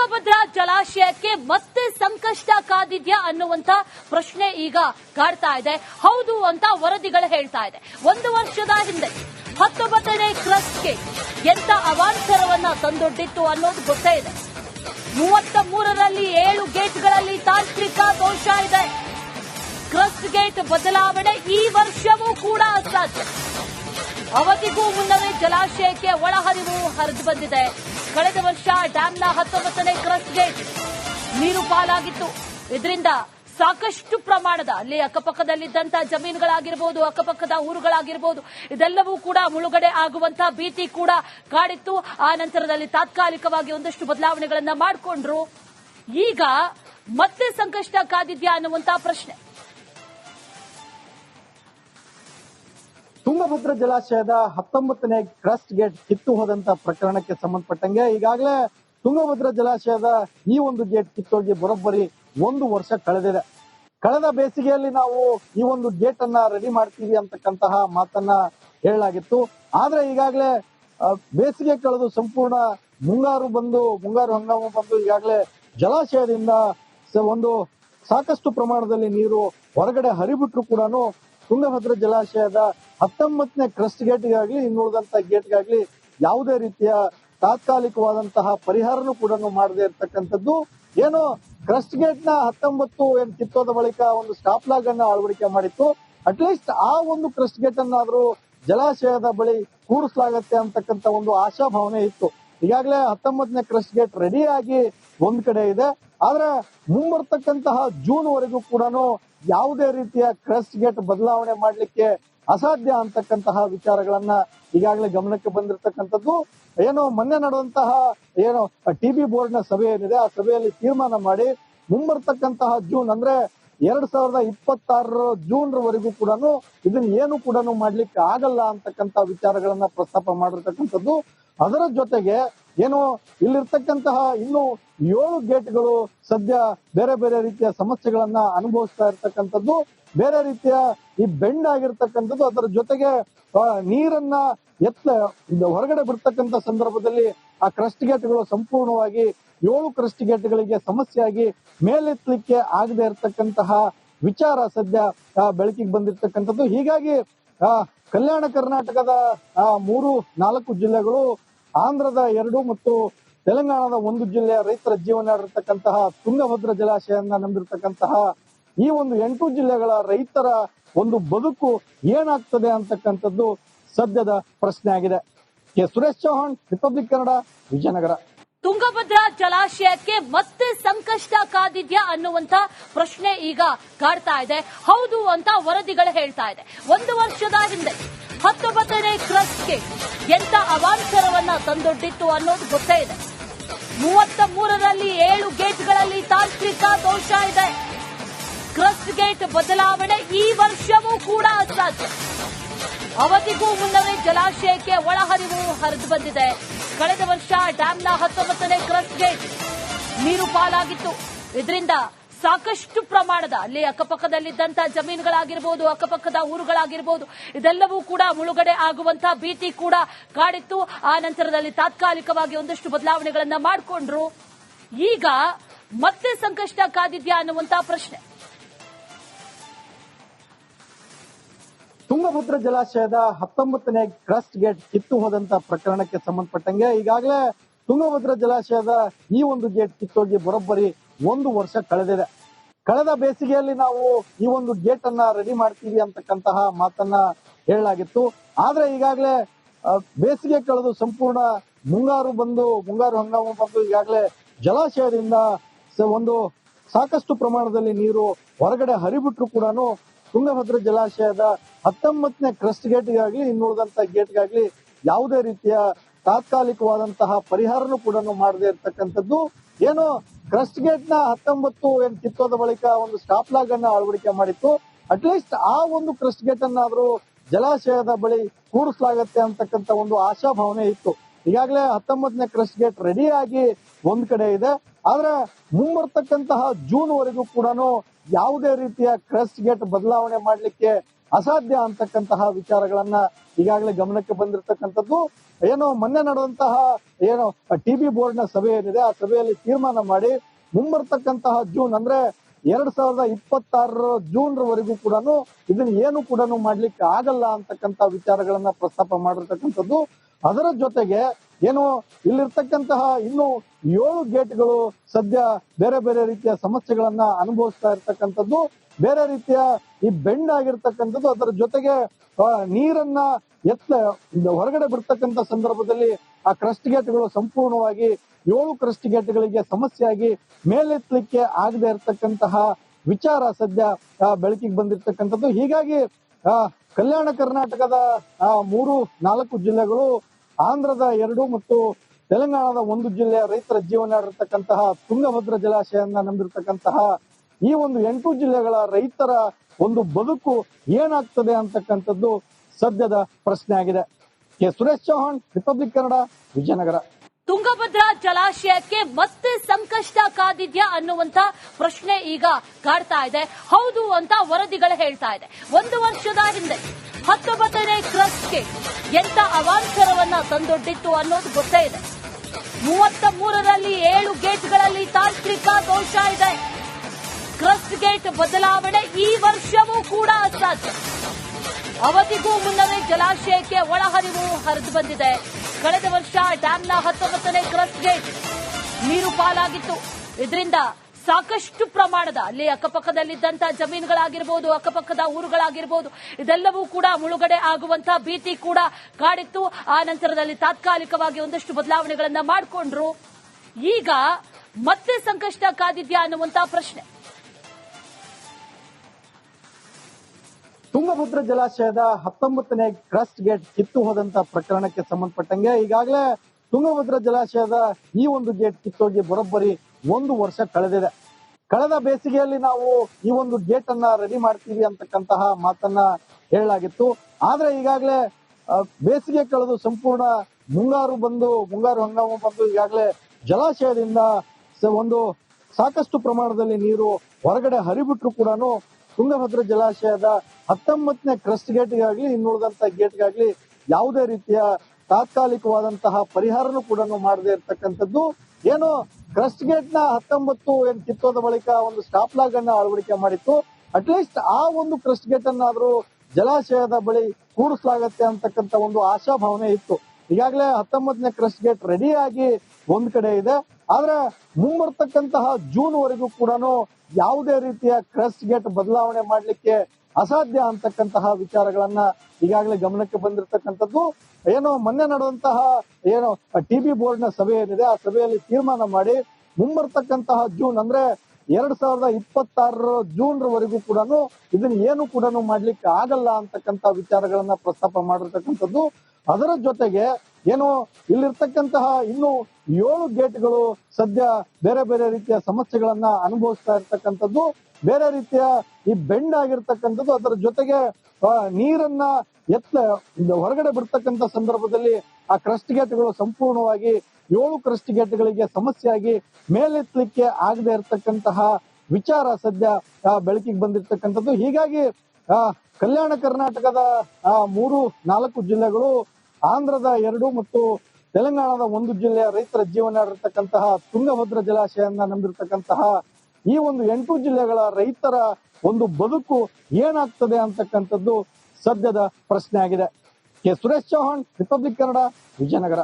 ತುಂಗಭದ್ರಾ ಜಲಾಶಯಕ್ಕೆ ಮತ್ತೆ ಸಂಕಷ್ಟ ಕಾದಿದ್ಯಾ ಅನ್ನುವಂತ ಪ್ರಶ್ನೆ ಈಗ ಕಾಡ್ತಾ ಇದೆ. ಹೌದು ಅಂತ ವರದಿಗಳು ಹೇಳ್ತಾ ಇದೆ. ಒಂದು ವರ್ಷದ ಹಿಂದೆ ಹತ್ತೊಂಬತ್ತನೇ ಕ್ರಸ್ಟ್ಗೆ ಎಂತ ಅವಾಂತರವನ್ನ ತಂದೊಡ್ಡಿತ್ತು ಅನ್ನೋದು ಗೊತ್ತೇ ಇದೆ. ಮೂವತ್ತ ಮೂರರಲ್ಲಿ ಏಳು ಗೇಟ್ಗಳಲ್ಲಿ ತಾಂತ್ರಿಕ ದೋಷ ಇದೆ. ಕ್ರಸ್ಟ್ ಗೇಟ್ ಬದಲಾವಣೆ ಈ ವರ್ಷವೂ ಕೂಡ ಅಸಾಧ್ಯ. ಅವಧಿಗೂ ಮುನ್ನವೇ ಜಲಾಶಯಕ್ಕೆ ಒಳಹರಿವು ಹರಿದು ಬಂದಿದೆ. ಕಳೆದ ವರ್ಷ ಡ್ಯಾಂನ ಹತ್ತೊಂಬತ್ತನೇ ಕ್ರಸ್ಟ್ ಗೇಟ್ ನೀರು ಪಾಲಾಗಿತ್ತು. ಇದರಿಂದ ಸಾಕಷ್ಟು ಪ್ರಮಾಣದ, ಅಲ್ಲಿ ಅಕ್ಕಪಕ್ಕದಲ್ಲಿದ್ದಂತಹ ಜಮೀನುಗಳಾಗಿರಬಹುದು ಅಕ್ಕಪಕ್ಕದ ಊರುಗಳಾಗಿರಬಹುದು ಇದೆಲ್ಲವೂ ಕೂಡ ಮುಳುಗಡೆ ಆಗುವಂತಹ ಭೀತಿ ಕೂಡ ಕಾಡಿತ್ತು. ಆ ನಂತರದಲ್ಲಿ ತಾತ್ಕಾಲಿಕವಾಗಿ ಒಂದಷ್ಟು ಬದಲಾವಣೆಗಳನ್ನ ಮಾಡಿಕೊಂಡ್ರು. ಈಗ ಮತ್ತೆ ಸಂಕಷ್ಟ ಕಾದಿದ್ಯಾ ಅನ್ನುವಂತಹ ಪ್ರಶ್ನೆ. ತುಂಗಭದ್ರಾ ಜಲಾಶಯದ ಹತ್ತೊಂಬತ್ತನೇ ಕ್ರಸ್ಟ್ ಗೇಟ್ ಕಿತ್ತು ಹೋದಂತ ಪ್ರಕರಣಕ್ಕೆ ಸಂಬಂಧಪಟ್ಟಂಗೆ ಈಗಾಗಲೇ ತುಂಗಭದ್ರಾ ಜಲಾಶಯದ ಈ ಒಂದು ಗೇಟ್ ಕಿತ್ತೋಗಿ ಬರೋಬ್ಬರಿ ಒಂದು ವರ್ಷ ಕಳೆದಿದೆ. ಕಳೆದ ಬೇಸಿಗೆಯಲ್ಲಿ ನಾವು ಈ ಒಂದು ಗೇಟ್ ಅನ್ನ ರೆಡಿ ಮಾಡ್ತೀವಿ ಅಂತಕ್ಕಂತಹ ಮಾತನ್ನ ಹೇಳಲಾಗಿತ್ತು. ಆದ್ರೆ ಈಗಾಗಲೇ ಬೇಸಿಗೆ ಕಳೆದು ಸಂಪೂರ್ಣ ಮುಂಗಾರು ಬಂದು, ಮುಂಗಾರು ಹಂಗಾಮು ಬಂದು ಈಗಾಗಲೇ ಜಲಾಶಯದಿಂದ ಒಂದು ಸಾಕಷ್ಟು ಪ್ರಮಾಣದಲ್ಲಿ ನೀರು ಹೊರಗಡೆ ಹರಿಬಿಟ್ರು ಕೂಡ ತುಂಗಭದ್ರಾ ಜಲಾಶಯದ ಹತ್ತೊಂಬತ್ತನೇ ಕ್ರಸ್ಟ್ ಗೇಟ್ಗಾಗ್ಲಿ ಇನ್ನುಳಿದಂತ ಗೇಟ್ಗಾಗ್ಲಿ ಯಾವುದೇ ರೀತಿಯ ತಾತ್ಕಾಲಿಕವಾದಂತಹ ಪರಿಹಾರನೂ ಕೂಡ ಮಾಡದೇ ಇರತಕ್ಕಂಥದ್ದು. ಏನು ಕ್ರಸ್ಟ್ ಗೇಟ್ನ ಹತ್ತೊಂಬತ್ತು ಏನ್ ಕಿತ್ತೋದ ಬಳಿಕ ಒಂದು ಸ್ಟಾಪ್ ಲಾಗ್ ಅನ್ನ ಅಳವಡಿಕೆ ಮಾಡಿತ್ತು. ಅಟ್ಲೀಸ್ಟ್ ಆ ಒಂದು ಕ್ರಸ್ಟ್ ಗೇಟ್ ಅನ್ನಾದ್ರೂ ಜಲಾಶಯದ ಬಳಿ ಕೂರಿಸಲಾಗತ್ತೆ ಅಂತಕ್ಕಂತ ಒಂದು ಆಶಾಭಾವನೆ ಇತ್ತು. ಈಗಾಗಲೇ ಹತ್ತೊಂಬತ್ತನೇ ಕ್ರಸ್ಟ್ ಗೇಟ್ ರೆಡಿ ಆಗಿ ಒಂದ್ ಕಡೆ ಇದೆ. ಆದ್ರೆ ಮುಂಬರ್ತಕ್ಕಂತಹ ಜೂನ್ ವರೆಗೂ ಕೂಡ ಯಾವುದೇ ರೀತಿಯ ಕ್ರಸ್ಟ್ ಗೇಟ್ ಬದಲಾವಣೆ ಮಾಡ್ಲಿಕ್ಕೆ ಅಸಾಧ್ಯ ಅಂತಕ್ಕಂತಹ ವಿಚಾರಗಳನ್ನ ಈಗಾಗಲೇ ಗಮನಕ್ಕೆ ಬಂದಿರತಕ್ಕಂಥದ್ದು. ಏನೋ ಮೊನ್ನೆ ನಡೆದಂತಹ ಏನು ಟಿ ಬಿ ಬೋರ್ಡ್ನ ಸಭೆ ಏನಿದೆ, ಆ ಸಭೆಯಲ್ಲಿ ತೀರ್ಮಾನ ಮಾಡಿ ಮುಂಬರ್ತಕ್ಕಂತಹ ಜೂನ್ ಅಂದ್ರೆ ಎರಡ್ ಸಾವಿರದ ಇಪ್ಪತ್ತಾರರ ಜೂನ್ ವರೆಗೂ ಕೂಡ ಇದನ್ನ ಏನು ಕೂಡ ಮಾಡ್ಲಿಕ್ಕೆ ಆಗಲ್ಲ ಅಂತಕ್ಕಂತ ವಿಚಾರಗಳನ್ನ ಪ್ರಸ್ತಾಪ ಮಾಡಿರ್ತಕ್ಕಂಥದ್ದು. ಅದರ ಜೊತೆಗೆ ಏನು ಇಲ್ಲಿರ್ತಕ್ಕಂತಹ ಇನ್ನು ಏಳು ಗೇಟ್ಗಳು ಸದ್ಯ ಬೇರೆ ಬೇರೆ ರೀತಿಯ ಸಮಸ್ಯೆಗಳನ್ನ ಅನುಭವಿಸ್ತಾ ಇರ್ತಕ್ಕಂಥದ್ದು. ಬೇರೆ ರೀತಿಯ ಈ ಬೆಂಡ್ ಆಗಿರ್ತಕ್ಕಂಥದ್ದು ಅದರ ಜೊತೆಗೆ ನೀರನ್ನ ಎತ್ತ ಹೊರಗಡೆ ಬಿಡ್ತಕ್ಕಂಥ ಸಂದರ್ಭದಲ್ಲಿ ಆ ಕ್ರಸ್ಟ್ ಗೇಟ್ಗಳು ಸಂಪೂರ್ಣವಾಗಿ ಏಳು ಕ್ರಸ್ಟ್ ಗೇಟ್ಗಳಿಗೆ ಸಮಸ್ಯೆಯಾಗಿ ಮೇಲೆತ್ತಲಿಕ್ಕೆ ಆಗದೆ ಇರತಕ್ಕಂತಹ ವಿಚಾರ ಸದ್ಯ ಬೆಳಕಿಗೆ ಬಂದಿರತಕ್ಕಂಥದ್ದು. ಹೀಗಾಗಿ ಕಲ್ಯಾಣ ಕರ್ನಾಟಕದ ಮೂರು, ನಾಲ್ಕು ಜಿಲ್ಲೆಗಳು, ಆಂಧ್ರದ ಎರಡು ಮತ್ತು ತೆಲಂಗಾಣದ ಒಂದು ಜಿಲ್ಲೆಯ ರೈತರ ಜೀವನ ತುಂಗಭದ್ರ ಜಲಾಶಯನ್ನ ನಂಬಿರ್ತಕ್ಕಂತಹ ಈ ಒಂದು ಎಂಟು ಜಿಲ್ಲೆಗಳ ರೈತರ ಒಂದು ಬದುಕು ಏನಾಗ್ತದೆ ಅಂತಕ್ಕಂಥದ್ದು ಸದ್ಯದ ಪ್ರಶ್ನೆ ಆಗಿದೆ. ಕೆ. ಸುರೇಶ್ ಚೌಹಾಣ್ ರಿಪಬ್ಲಿಕ್ ಕನ್ನಡ ವಿಜಯನಗರ. ತುಂಗಭದ್ರಾ ಜಲಾಶಯಕ್ಕೆ ಮತ್ತೆ ಸಂಕಷ್ಟ ಕಾದಿದ್ಯಾ ಅನ್ನುವಂತ ಪ್ರಶ್ನೆ ಈಗ ಕಾಡ್ತಾ ಇದೆ. ಹೌದು ಅಂತ ವರದಿಗಳು ಹೇಳ್ತಾ ಇದೆ. ಒಂದು ವರ್ಷದ ಹಿಂದೆ ಹತ್ತೊಂಬತ್ತನೇ ಕ್ರಸ್ಗೆ ಎಂತ ಅವಾಂತರವನ್ನ ತಂದೊಡ್ಡಿತ್ತು ಅನ್ನೋದು ಗೊತ್ತೇ ಇದೆ. ಮೂವತ್ತ ಮೂರರಲ್ಲಿ ಏಳು ಗೇಟ್ಗಳಲ್ಲಿ ತಾಂತ್ರಿಕ ದೋಷ ಇದೆ. ಕ್ರಸ್ಟ್ ಗೇಟ್ ಬದಲಾವಣೆ ಈ ವರ್ಷವೂ ಕೂಡ ಅಸಾಧ್ಯ. ಅವಧಿಗೂ ಮುನ್ನವೇ ಜಲಾಶಯಕ್ಕೆ ಒಳಹರಿವು ಹರಿದು ಬಂದಿದೆ. ಕಳೆದ ವರ್ಷ ಡ್ಯಾಂನ ಹತ್ತೊಂಬತ್ತನೇ ಕ್ರಸ್ಟ್ ಗೇಟ್ ನೀರು ಪಾಲಾಗಿತ್ತು. ಇದರಿಂದ ಸಾಕಷ್ಟು ಪ್ರಮಾಣದ, ಅಲ್ಲಿ ಅಕ್ಕಪಕ್ಕದಲ್ಲಿದ್ದಂತ ಜಮೀನುಗಳಾಗಿರ್ಬೋದು, ಅಕ್ಕಪಕ್ಕದ ಊರುಗಳಾಗಿರ್ಬೋದು, ಇದೆಲ್ಲವೂ ಕೂಡ ಮುಳುಗಡೆ ಆಗುವಂತಹ ಭೀತಿ ಕೂಡ ಕಾಡಿತ್ತು. ಆ ನಂತರದಲ್ಲಿ ತಾತ್ಕಾಲಿಕವಾಗಿ ಒಂದಷ್ಟು ಬದಲಾವಣೆಗಳನ್ನ ಮಾಡಿಕೊಂಡ್ರು. ಈಗ ಮತ್ತೆ ಸಂಕಷ್ಟ ಕಾದಿದ್ಯಾ ಅನ್ನುವಂತಹ ಪ್ರಶ್ನೆ. ತುಂಗಭದ್ರಾ ಜಲಾಶಯದ ಹತ್ತೊಂಬತ್ತನೇ ಕ್ರಸ್ಟ್ ಗೇಟ್ ಕಿತ್ತು ಹೋದಂತ ಪ್ರಕರಣಕ್ಕೆ ಸಂಬಂಧಪಟ್ಟಂಗೆ ಈಗಾಗಲೇ ತುಂಗಭದ್ರಾ ಜಲಾಶಯದ ಈ ಒಂದು ಗೇಟ್ ಕಿತ್ತೋಗಿ ಬರೋಬ್ಬರಿ ಒಂದು ವರ್ಷ ಕಳೆದಿದೆ. ಕಳೆದ ಬೇಸಿಗೆಯಲ್ಲಿ ನಾವು ಈ ಒಂದು ಗೇಟ್ ಅನ್ನ ರೆಡಿ ಮಾಡ್ತೀವಿ ಅಂತಕ್ಕಂತಹ ಮಾತನ್ನ ಹೇಳಲಾಗಿತ್ತು. ಆದ್ರೆ ಈಗಾಗಲೇ ಬೇಸಿಗೆ ಕಳೆದು ಸಂಪೂರ್ಣ ಮುಂಗಾರು ಬಂದು, ಮುಂಗಾರು ಹಂಗಾಮು ಬಂದು ಈಗಾಗಲೇ ಜಲಾಶಯದಿಂದ ಒಂದು ಸಾಕಷ್ಟು ಪ್ರಮಾಣದಲ್ಲಿ ನೀರು ಹೊರಗಡೆ ಹರಿಬಿಟ್ರು ಕೂಡ ತುಂಗಭದ್ರಾ ಜಲಾಶಯದ ಹತ್ತೊಂಬತ್ತನೇ ಕ್ರಸ್ಟ್ ಗೇಟ್ಗಾಗ್ಲಿ ಇನ್ನುಳಿದಂತ ಗೇಟ್ಗಾಗ್ಲಿ ಯಾವುದೇ ರೀತಿಯ ತಾತ್ಕಾಲಿಕವಾದಂತಹ ಪರಿಹಾರನೂ ಕೂಡ ಮಾಡದೇ ಇರತಕ್ಕಂಥದ್ದು. ಏನು ಕ್ರಸ್ಟ್ ಗೇಟ್ನ ಹತ್ತೊಂಬತ್ತು ಏನ್ ಕಿತ್ತೋದ ಬಳಿಕ ಒಂದು ಸ್ಟಾಪ್ ಲಾಗ್ ಅನ್ನ ಅಳವಡಿಕೆ ಮಾಡಿತ್ತು. ಅಟ್ಲೀಸ್ಟ್ ಆ ಒಂದು ಕ್ರಸ್ಟ್ ಗೇಟ್ ಅನ್ನಾದ್ರೂ ಜಲಾಶಯದ ಬಳಿ ಕೂರಿಸಲಾಗತ್ತೆ ಅಂತಕ್ಕಂಥ ಒಂದು ಆಶಾಭಾವನೆ ಇತ್ತು. ಈಗಾಗಲೇ ಹತ್ತೊಂಬತ್ತನೇ ಕ್ರಸ್ಟ್ ಗೇಟ್ ರೆಡಿ ಆಗಿ ಒಂದ್ ಕಡೆ ಇದೆ. ಆದ್ರೆ ಮುಂಬರ್ತಕ್ಕಂತಹ ಜೂನ್ ವರೆಗೂ ಕೂಡ ಯಾವುದೇ ರೀತಿಯ ಕ್ರಸ್ಟ್ ಗೇಟ್ ಬದಲಾವಣೆ ಮಾಡಲಿಕ್ಕೆ ಅಸಾಧ್ಯ ಅಂತಕ್ಕಂತಹ ವಿಚಾರಗಳನ್ನ ಈಗಾಗಲೇ ಗಮನಕ್ಕೆ ಬಂದಿರತಕ್ಕಂಥದ್ದು. ಏನೋ ಮೊನ್ನೆ ನಡೆದಂತಹ ಏನೋ ಟಿ ಬಿ ಬೋರ್ಡ್ನ ಸಭೆ ಏನಿದೆ, ಆ ಸಭೆಯಲ್ಲಿ ತೀರ್ಮಾನ ಮಾಡಿ ಮುಂಬರ್ತಕ್ಕಂತಹ ಜೂನ್ ಅಂದ್ರೆ ಎರಡ್ ಸಾವಿರದ ಇಪ್ಪತ್ತಾರರ ಜೂನ್ ವರೆಗೂ ಕೂಡ ಇದನ್ನ ಏನು ಕೂಡ ಮಾಡ್ಲಿಕ್ಕೆ ಆಗಲ್ಲ ಅಂತಕ್ಕಂತ ವಿಚಾರಗಳನ್ನ ಪ್ರಸ್ತಾಪ ಮಾಡಿರ್ತಕ್ಕಂಥದ್ದು. ಅದರ ಜೊತೆಗೆ ಏನು ಇಲ್ಲಿರ್ತಕ್ಕಂತಹ ಇನ್ನು ಏಳು ಗೇಟ್ಗಳು ಸದ್ಯ ಬೇರೆ ಬೇರೆ ರೀತಿಯ ಸಮಸ್ಯೆಗಳನ್ನ ಅನುಭವಿಸ್ತಾ ಇರ್ತಕ್ಕಂಥದ್ದು, ಬೇರೆ ರೀತಿಯ ಈ ಬೆಂಡ್ ಆಗಿರ್ತಕ್ಕಂಥದ್ದು, ಅದರ ಜೊತೆಗೆ ನೀರನ್ನ ಎತ್ತ ಹೊರಗಡೆ ಬಿಡ್ತಕ್ಕಂತ ಸಂದರ್ಭದಲ್ಲಿ ಆ ಕ್ರಸ್ಟ್ ಗೇಟ್ಗಳು ಸಂಪೂರ್ಣವಾಗಿ ಏಳು ಕ್ರಸ್ಟ್ ಗೇಟ್ಗಳಿಗೆ ಸಮಸ್ಯೆಯಾಗಿ ಮೇಲೆತ್ತಲಿಕ್ಕೆ ಆಗದೆ ಇರತಕ್ಕಂತಹ ವಿಚಾರ ಸದ್ಯ ಬೆಳಕಿಗೆ ಬಂದಿರತಕ್ಕಂಥದ್ದು. ಹೀಗಾಗಿ ಕಲ್ಯಾಣ ಕರ್ನಾಟಕದ ಆ, ಮೂರು ನಾಲ್ಕು ಜಿಲ್ಲೆಗಳು ಆಂಧ್ರದ ಎರಡು ಮತ್ತು ತೆಲಂಗಾಣದ ಒಂದು ಜಿಲ್ಲೆಯ ರೈತರ ಜೀವನ ಇರತಕ್ಕಂತಹ ತುಂಗಭದ್ರ ಜಲಾಶಯನ್ನ ನಂಬಿರ್ತಕ್ಕಂತಹ ಈ ಒಂದು ಎಂಟು ಜಿಲ್ಲೆಗಳ ರೈತರ ಒಂದು ಬದುಕು ಏನಾಗ್ತದೆ ಅಂತಕ್ಕಂಥದ್ದು ಸದ್ಯದ ಪ್ರಶ್ನೆ ಆಗಿದೆ ಕೆ. ಸುರೇಶ್ ಚೌಹಾಣ್ ರಿಪಬ್ಲಿಕ್ ಕನ್ನಡ ವಿಜಯನಗರ. ತುಂಗಭದ್ರಾ ಜಲಾಶಯಕ್ಕೆ ಮತ್ತೆ ಸಂಕಷ್ಟ ಕಾದಿದ್ಯಾ ಅನ್ನುವಂತ ಪ್ರಶ್ನೆ ಈಗ ಕಾಡ್ತಾ ಇದೆ. ಹೌದು ಅಂತ ವರದಿಗಳು ಹೇಳ್ತಾ ಇದೆ. ಒಂದು ವರ್ಷದ ಹಿಂದೆ ಹತ್ತೊಂಬತ್ತನೇ ಕ್ರಸ್ಟ್ಗೆ ಎಂತ ಅವಾಂತರವನ್ನ ತಂದೊಡ್ಡಿತ್ತು ಅನ್ನೋದು ಗೊತ್ತೇ ಇದೆ. ಮೂವತ್ತ ಮೂರರಲ್ಲಿ ಏಳು ಗೇಟ್ಗಳಲ್ಲಿ ತಾಂತ್ರಿಕ ದೋಷ ಇದೆ. ಕ್ರಸ್ಟ್ ಗೇಟ್ ಬದಲಾವಣೆ ಈ ವರ್ಷವೂ ಕೂಡ ಅಸಾಧ್ಯ. ಅವಧಿಗೂ ಮುನ್ನವೇ ಜಲಾಶಯಕ್ಕೆ ಒಳಹರಿವು ಹರಿದು ಬಂದಿದೆ. ಕಳೆದ ವರ್ಷ ಡ್ಯಾಂನ ಹತ್ತೊಂಬತ್ತನೇ ಕ್ರಸ್ಟ್ ಗೇಟ್ ನೀರು ಪಾಲಾಗಿತ್ತು. ಇದರಿಂದ ಸಾಕಷ್ಟು ಪ್ರಮಾಣದ, ಅಲ್ಲಿ ಅಕ್ಕಪಕ್ಕದಲ್ಲಿದ್ದಂತಹ ಜಮೀನುಗಳಾಗಿರ್ಬೋದು, ಅಕ್ಕಪಕ್ಕದ ಊರುಗಳಾಗಿರ್ಬೋದು, ಇದೆಲ್ಲವೂ ಕೂಡ ಮುಳುಗಡೆ ಆಗುವಂತಹ ಭೀತಿ ಕೂಡ ಕಾಡಿತ್ತು. ಆ ನಂತರದಲ್ಲಿ ತಾತ್ಕಾಲಿಕವಾಗಿ ಒಂದಷ್ಟು ಬದಲಾವಣೆಗಳನ್ನ ಮಾಡಿಕೊಂಡ್ರು. ಈಗ ಮತ್ತೆ ಸಂಕಷ್ಟ ಕಾದಿದ್ಯಾ ಅನ್ನುವಂತಹ ಪ್ರಶ್ನೆ. ತುಂಗಭದ್ರಾ ಜಲಾಶಯದ ಹತ್ತೊಂಬತ್ತನೇ ಕ್ರಸ್ಟ್ ಗೇಟ್ ಕಿತ್ತು ಹೋದಂತ ಪ್ರಕರಣಕ್ಕೆ ಸಂಬಂಧಪಟ್ಟಂಗೆ ಈಗಾಗಲೇ ತುಂಗಭದ್ರ ಜಲಾಶಯದ ಈ ಒಂದು ಗೇಟ್ ಕಿತ್ತೋಗಿ ಬರೋಬ್ಬರಿ ಒಂದು ವರ್ಷ ಕಳೆದಿದೆ. ಕಳೆದ ಬೇಸಿಗೆಯಲ್ಲಿ ನಾವು ಈ ಒಂದು ಗೇಟ್ ಅನ್ನ ರೆಡಿ ಮಾಡ್ತೀವಿ ಅಂತಕ್ಕಂತಹ ಮಾತನ್ನ ಹೇಳಲಾಗಿತ್ತು. ಆದ್ರೆ ಈಗಾಗಲೇ ಬೇಸಿಗೆ ಕಳೆದು ಸಂಪೂರ್ಣ ಮುಂಗಾರು ಬಂದು, ಮುಂಗಾರು ಹಂಗಾಮ ಬಂದು ಈಗಾಗಲೇ ಜಲಾಶಯದಿಂದ ಒಂದು ಸಾಕಷ್ಟು ಪ್ರಮಾಣದಲ್ಲಿ ನೀರು ಹೊರಗಡೆ ಹರಿಬಿಟ್ರು ಕೂಡ ತುಂಗಭದ್ರ ಜಲಾಶಯದ ಹತ್ತೊಂಬತ್ತನೇ ಕ್ರಸ್ಟ್ ಗೇಟ್ಗಾಗ್ಲಿ ಇನ್ನುಳಿದಂತ ಗೇಟ್ಗಾಗ್ಲಿ ಯಾವುದೇ ರೀತಿಯ ತಾತ್ಕಾಲಿಕವಾದಂತಹ ಪರಿಹಾರನೂ ಕೂಡ ಮಾಡದೇ ಇರತಕ್ಕಂಥದ್ದು. ಏನು ಕ್ರಸ್ಟ್ ಗೇಟ್ನ ಹತ್ತೊಂಬತ್ತು ಏನ್ ಕಿತ್ತೋದ ಬಳಿಕ ಒಂದು ಸ್ಟಾಪ್ ಲಾಗ್ ಅನ್ನ ಅಳವಡಿಕೆ ಮಾಡಿತ್ತು. ಅಟ್ಲೀಸ್ಟ್ ಆ ಒಂದು ಕ್ರಸ್ಟ್ ಗೇಟ್ ಅನ್ನಾದ್ರೂ ಜಲಾಶಯದ ಬಳಿ ಕೂಡಿಸಲಾಗತ್ತೆ ಅಂತಕ್ಕಂಥ ಒಂದು ಆಶಾಭಾವನೆ ಇತ್ತು. ಈಗಾಗಲೇ ಹತ್ತೊಂಬತ್ತನೇ ಕ್ರಸ್ಟ್ ಗೇಟ್ ರೆಡಿ ಆಗಿ ಒಂದ್ ಕಡೆ ಇದೆ. ಆದ್ರೆ ಮುಂಬರ್ತಕ್ಕಂತಹ ಜೂನ್ ವರೆಗೂ ಕೂಡ ಯಾವುದೇ ರೀತಿಯ ಕ್ರಸ್ಟ್ ಗೇಟ್ ಬದಲಾವಣೆ ಮಾಡ್ಲಿಕ್ಕೆ ಅಸಾಧ್ಯ ಅಂತಕ್ಕಂತಹ ವಿಚಾರಗಳನ್ನ ಈಗಾಗಲೇ ಗಮನಕ್ಕೆ ಬಂದಿರತಕ್ಕಂಥದ್ದು. ಏನೋ ಮೊನ್ನೆ ನಡೆದಂತಹ ಏನೋ ಟಿ ಬಿ ಬೋರ್ಡ್ನ ಸಭೆ ಏನಿದೆ, ಆ ಸಭೆಯಲ್ಲಿ ತೀರ್ಮಾನ ಮಾಡಿ ಮುಂಬರ್ತಕ್ಕಂತಹ ಜೂನ್ ಅಂದ್ರೆ ಎರಡ್ ಸಾವಿರದ ಇಪ್ಪತ್ತಾರರ ಜೂನ್ ವರೆಗೂ ಕೂಡ ಇದನ್ನ ಏನು ಕೂಡ ಮಾಡ್ಲಿಕ್ಕೆ ಆಗಲ್ಲ ಅಂತಕ್ಕಂತ ವಿಚಾರಗಳನ್ನ ಪ್ರಸ್ತಾಪ ಮಾಡಿರ್ತಕ್ಕಂಥದ್ದು. ಅದರ ಜೊತೆಗೆ ಏನು ಇಲ್ಲಿರ್ತಕ್ಕಂತಹ ಇನ್ನು ಏಳು ಗೇಟ್ಗಳು ಸದ್ಯ ಬೇರೆ ಬೇರೆ ರೀತಿಯ ಸಮಸ್ಯೆಗಳನ್ನ ಅನುಭವಿಸ್ತಾ ಇರ್ತಕ್ಕಂಥದ್ದು. ಬೇರೆ ರೀತಿಯ ಈ ಬೆಂಡ್ ಆಗಿರ್ತಕ್ಕಂಥದ್ದು ಅದರ ಜೊತೆಗೆ ನೀರನ್ನ ಎತ್ತ ಹೊರಗಡೆ ಬಿಡ್ತಕ್ಕಂಥ ಸಂದರ್ಭದಲ್ಲಿ ಆ ಕ್ರಸ್ಟ್ ಗೇಟ್ಗಳು ಸಂಪೂರ್ಣವಾಗಿ ಏಳು ಕ್ರಸ್ಟ್ ಗೇಟ್ಗಳಿಗೆ ಸಮಸ್ಯೆಯಾಗಿ ಮೇಲೆತ್ತಲಿಕ್ಕೆ ಆಗದೆ ಇರತಕ್ಕಂತಹ ವಿಚಾರ ಸದ್ಯ ಬೆಳಕಿಗೆ ಬಂದಿರತಕ್ಕಂಥದ್ದು. ಹೀಗಾಗಿ ಕಲ್ಯಾಣ ಕರ್ನಾಟಕದ ಮೂರು, ನಾಲ್ಕು ಜಿಲ್ಲೆಗಳು, ಆಂಧ್ರದ ಎರಡು ಮತ್ತು ತೆಲಂಗಾಣದ ಒಂದು ಜಿಲ್ಲೆಯ ರೈತರ ಜೀವನ ಇರತಕ್ಕಂತಹ ತುಂಗಭದ್ರ ಜಲಾಶಯನ್ನ ನಂಬಿರ್ತಕ್ಕಂತಹ ಈ ಒಂದು ಎಂಟು ಜಿಲ್ಲೆಗಳ ರೈತರ ಒಂದು ಬದುಕು ಏನಾಗ್ತದೆ ಅಂತಕ್ಕಂಥದ್ದು ಸದ್ಯದ ಪ್ರಶ್ನೆ ಆಗಿದೆ. ಕೆ. ಸುರೇಶ್ ಚೌಹಾಣ್ ರಿಪಬ್ಲಿಕ್ ಕನ್ನಡ ವಿಜಯನಗರ.